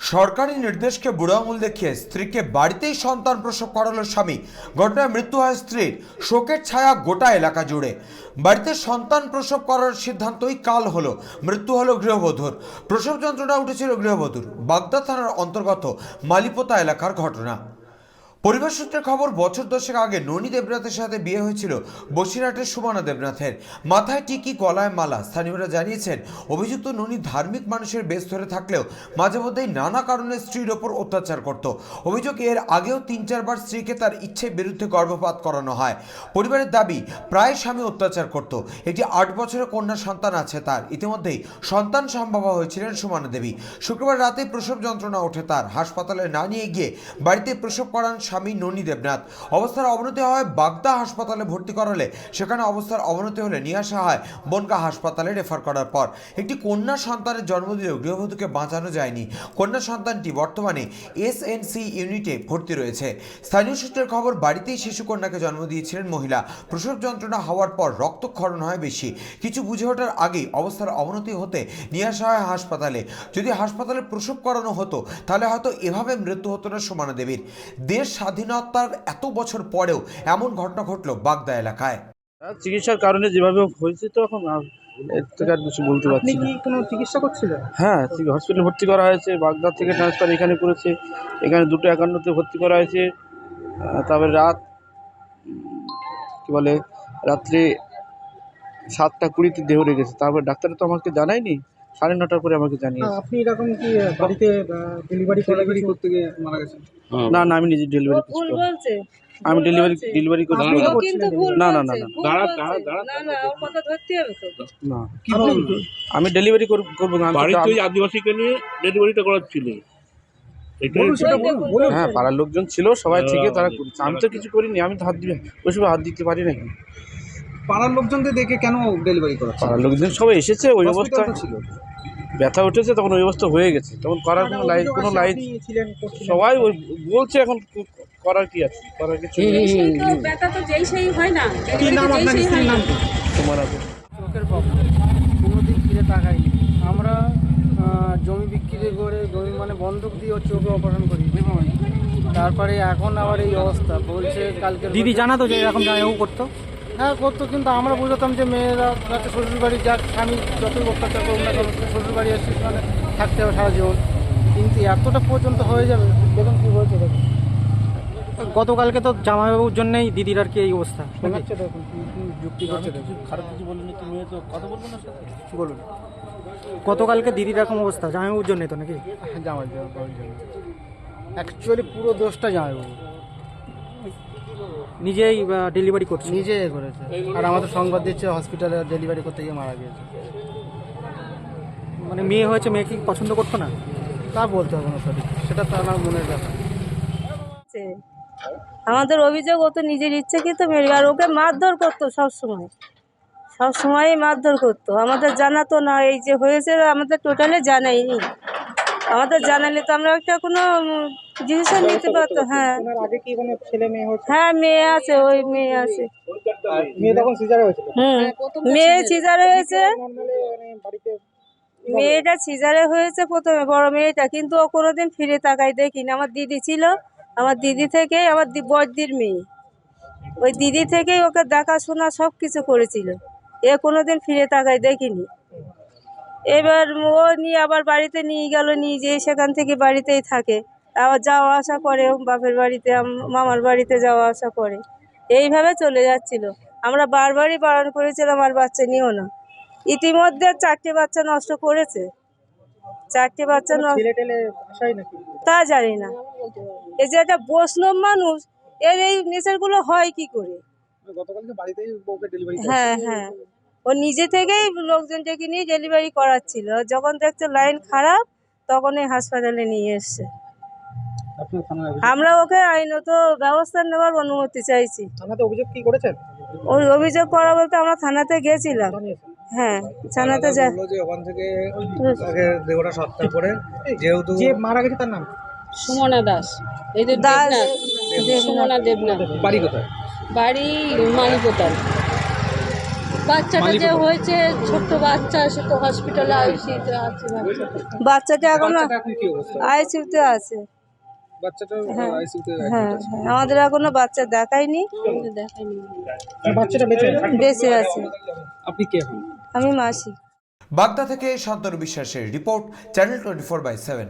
সরকারি নির্দেশকে বুড়ো আঙুল দেখিয়ে স্ত্রীকে বাড়িতেই সন্তান প্রসব করালো স্বামী। ঘটনায় মৃত্যু হয় স্ত্রীর। শোকের ছায়া গোটা এলাকা জুড়ে। বাড়িতে সন্তান প্রসব করার সিদ্ধান্তই কাল হলো। মৃত্যু হলো গৃহবধূর। প্রসব যন্ত্রণা উঠেছিল গৃহবধূর। বাগদা থানার অন্তর্গত মালিপোতা এলাকার ঘটনা। পরিবার সূত্রে খবর, বছর দশেক আগে ননী দেবনাথের সাথে বিয়ে হয়েছিল বসিরহাটের সুমনা দেবনাথের। মাথায় টিকি গলায় মালা। স্থানীয়রা জানিয়েছেন, অভিযুক্ত ননী ধার্মিক মানুষের বেশ ধরে থাকলেও মাঝে মধ্যেই নানা কারণে স্ত্রীর ওপর অত্যাচার করত। অভিযোগ এর আগেও তিন, চারবার স্ত্রীকে তার ইচ্ছের বিরুদ্ধে গর্ভপাত করানো হয়। পরিবারের দাবি, প্রায় স্বামী অত্যাচার করত। একটি আট বছরের কন্যা সন্তান আছে তার। ইতিমধ্যেই সন্তান সম্ভবা হয়েছিলেন সুমনা দেবী। শুক্রবার রাতে প্রসব যন্ত্রণা ওঠে তার। হাসপাতালে না নিয়ে গিয়ে বাড়িতে প্রসব করান স্বামী ননী দেবনাথ। অবস্থার অবনতি হয় বাগদা হাসপাতালে ভর্তি করালে সেখানে অবস্থার অবনতি হলে নিয়ে আসা হয় বনগা হাসপাতালে রেফার করার পর। একটি কন্যা সন্তানের জন্ম দিলেও গৃহবধূকে বাঁচানো যায়নি। কন্যা সন্তানটি বর্তমানে এসএনসি ইউনিটে ভর্তি রয়েছে। স্থানীয় সূত্রের খবর, বাড়িতেই শিশু কন্যাকে জন্ম দিয়েছিলেন মহিলা। প্রসব যন্ত্রণা হওয়ার পর রক্তক্ষরণ হয় বেশি। কিছু বুঝে ওঠার আগেই অবস্থার অবনতি হতে নিয়ে আসা হয় হাসপাতালে। যদি হাসপাতালে প্রসব করানো হতো, তাহলে হয়তো এভাবে মৃত্যু হতো না সুমনা দেবীর দেশ স্বাধীনতার এত বছর পরেও এমন ঘটনা ঘটল বাগদা এলাকায়। চিকিৎসার কারণে যেভাবে হয়েছে তো এখন আর এর থেকে আর কিছু বলতে পারছি না। কোনো চিকিৎসা করছিলেন? হ্যাঁ হসপিটালে ভর্তি করা হয়েছে বাগদাদ থেকে ট্রান্সফার এখানে করেছে এখানে দুটো একান্নতে ভর্তি করা হয়েছে তারপরে রাত কী বলে রাত্রে সাতটা কুড়িতে দেহ রেখেছে তারপর ডাক্তার তো আমাকে জানায়নি? সাড়ে নটার পরে আমাকে জানিয়েছে। আপনি এরকম কি বাড়িতে ডেলিভারি ডেলিভারি করতে গিয়ে মারা গেছেন না না আমি নিজে ডেলিভারি ভুল করছি। বলছে। আমি ডেলিভারি ডেলিভারি করছি। না, না, না, না। আমি ডেলিভারি করব বাড়িতে আদিবাসীকে নিয়ে ডেলিভারিটা করাচ্ছিলে হ্যাঁ পাড়ার লোকজন ছিল সবাই থেকে তারা করেছে। আমি তো কিছু করিনি আমি তো হাত দিবে ওইসব হাত দিতে পারি নাকি? পাড়ার লোকজনদের দেখে কেন ডেলিভারি করাচ্ছেন পাড়ার লোকজন সবাই এসেছে ওই অবস্থায় ছিল। ব্যথা উঠেছে তখন ওই অবস্থা হয়ে গেছে। তখন করার কোনো লাইন কোনো লাইন সবাই ওই বলছে এখন করার কি আছে করার কিছু। ব্যথা তো যেই সেই হয় না কি নাম আপনার স্ত্রীর নাম? তোমার আগে। চোখের প্রবলেম। কোনোদিন ফিরে তাকাইনি। আমরা জমি বিক্রি করে জমি মানে বন্ধক দিয়ে ওর চোখে অপারেশন করি তারপরে এখন আবার এই অবস্থা। বলছে কালকে দিদি জানাতো যে এরকম জামাইবাবু করতো? হ্যাঁ করতো কিন্তু আমরা বুঝতাম যে মেয়েরা যাতে শ্বশুর বাড়ি যার স্বামী যতই অত্যাচার করুক না কেন শ্বশুর বাড়ি এসে মানে থাকতে হবে সারা জীবন। কিন্তু এতটা পর্যন্ত হয়ে যাবে দেখুন কী বলছে দেখুন। গতকালকে তো জামাইবাবুর জন্যই দিদির আর কি এই অবস্থা শোনাচ্ছে দেখুন কি কি যুক্তি করছে খারাপ কিছু বলিনি তুমি তো কথা বলব না বলুন। গতকালকে দিদির এরকম অবস্থা জামাইবাবুর জন্যই তো নাকি? জামাই জামাই অ্যাকচুয়ালি পুরো দোষটা জামাইবাবু নিজেই ডেলিভারি করছে। নিজে এ করেছে। আর আমাদের সংবাদ দিচ্ছে হসপিটালে ডেলিভারি করতে গিয়ে মারা গিয়েছে। মানে মেয়ে হয়েছে মেয়ে কি পছন্দ করতো না? তা বলতে হবে না সঠিক। সেটা তো আমার মনের ব্যাপার। আমাদের অভিযোগ ও তো নিজের ইচ্ছাকৃত মেরে আর ওকে মারধর করতো সব সময় সব সময়ই মারধর করতো। আমাদের জানাতো না এই যে হয়েছে আমাদের টোটালি জানাইনি আমাদের জানালে তো আমরা একটা কোনো ডিসিশন নিতে পারতো হ্যাঁ। হ্যাঁ মেয়ে আছে ওই মেয়ে আছে। হুম মেয়ে সিজারে। হয়েছে। মানে বাড়িতে মেয়েটা সিজারে হয়েছে প্রথমে বড় মেয়েটা কিন্তু ও কোনোদিন ফিরে তাকাই দেখিনি। আমার দিদি ছিল আমার দিদি থেকেই আমার দি- বড়দির মেয়ে। ওই দিদি থেকেই ওকে দেখাশোনা সব কিছু করেছিল। এ কোনোদিন ফিরে তাকাই দেখিনি। এবার ও নিয়ে আবার বাড়িতে নিয়ে গেল নিয়ে যেয়ে সেখান থেকে বাড়িতেই থাকে। আবার যাওয়া আসা করে বাপের বাড়িতে মামার বাড়িতে যাওয়া আসা করে। এইভাবে চলে যাচ্ছিল। আমরা বারবারই বারণ করেছিলাম আর বাচ্চা নিও না। ইতিমধ্যে চারটে বাচ্চা নষ্ট করেছে। চারটে বাচ্চা তা জানি না। এই যে একটা বৈষ্ণব মানুষ এর এই নেচারগুলো হয় কি করে? হ্যাঁ হ্যাঁ। ও নিজে থেকেই লোকজন ডেকে নিয়ে ডেলিভারি করাচ্ছিল। যখন দেখছে লাইন খারাপ তখন এই হাসপাতালে নিয়ে এসছে। আমরা ওকে আইনত ব্যবস্থা নেওয়ার অনুমতি চাইছি। থানাতে অভিযোগ কি করেছেন? ওই অভিযোগ করা বলতে আমরা থানাতে গেছিলাম। হ্যাঁ থানাতে যা ওখান থেকে দেহটা সৎকার করে যেহেতু যে মারা গেছে তার নাম? সুমনা দাস। এই যে দাস দেবনাথ সুমনা দেবনাথ। বাড়ি কোথায়? বাড়ি বাচ্চাটা যে হয়েছে ছোট্ট বাচ্চা সে তো হসপিটালে আইসিতে আছে বাচ্চাটা। বাচ্চাটা এখনও আইসিউতে আছে। হ্যাঁ। হ্যাঁ হ্যাঁ, আমাদের এখনও বাচ্চা দেখায়নি। বেঁচে আছে? বেঁচে আছে। আপনি কে হন? আমি মাসি। বাগদা থেকে শান্তনু বিশ্বাসের report channel twenty four by seven.